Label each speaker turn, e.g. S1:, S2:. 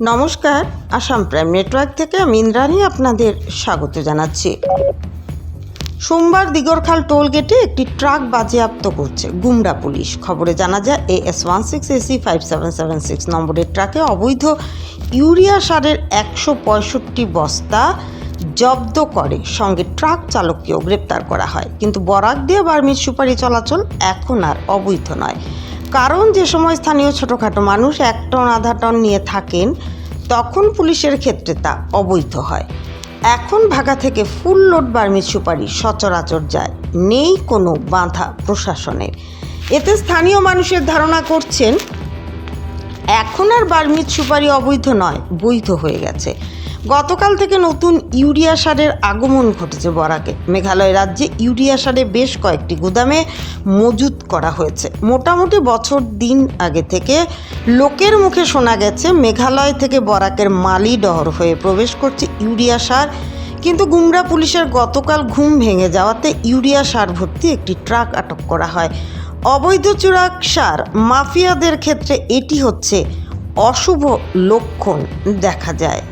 S1: নমস্কার, Assam prime network থেকে আমি ইন্দ্রাণী আপনাদের স্বাগত জানাচ্ছি। সোমবার দিগরখাল টোল গেটে একটি ট্রাক বাজেয়াপ্ত করছে, গুমরা পুলিশ। খবরে জানা যায় A S one six, AC five seven seven six নম্বরের ট্রাকে অবৈধ ইউরিয়া সারের একশো পঁয়ষট্টি বস্তা জব্দ করে। সঙ্গে ট্রাক চালককেও গ্রেপ্তার করা হয়। কিন্তু বরাক দিয়ে বার্মিজ সুপারি চলাচল এখন আর অবৈধ নয়। কারণ যে সময় স্থানীয় ছোটোখাটো মানুষ এক টন, আধা টন নিয়ে থাকেন, তখন পুলিশের ক্ষেত্রে তা অবৈধ হয়। এখন ভাগা থেকে ফুল লোড বার্মিজ সুপারি সচরাচর যায়। নেই কোনো বাধা প্রশাসনের। এতে স্থানীয় মানুষের ধারণা করছেন, এখন আর বার্মিজ সুপারি অবৈধ নয়, বৈধ হয়ে গেছে। গতকাল থেকে নতুন ইউরিয়া সারের আগমন ঘটেছে বরাকে। মেঘালয় রাজ্যে ইউরিয়া সারে বেশ কয়েকটি গুদামে মজুত করা হয়েছে। মোটামুটি বছর দিন আগে থেকে লোকের মুখে শোনা গেছে, মেঘালয় থেকে বরাকের মালিডহর হয়ে প্রবেশ করছে ইউরিয়া সার। কিন্তু গুমরা পুলিশের গতকাল ঘুম ভেঙে যাওয়াতে ইউরিয়া সার ভর্তি একটি ট্রাক আটক করা হয়। অবৈধ চূড়াক সার মাফিয়াদের ক্ষেত্রে এটি হচ্ছে অশুভ লক্ষণ দেখা যায়।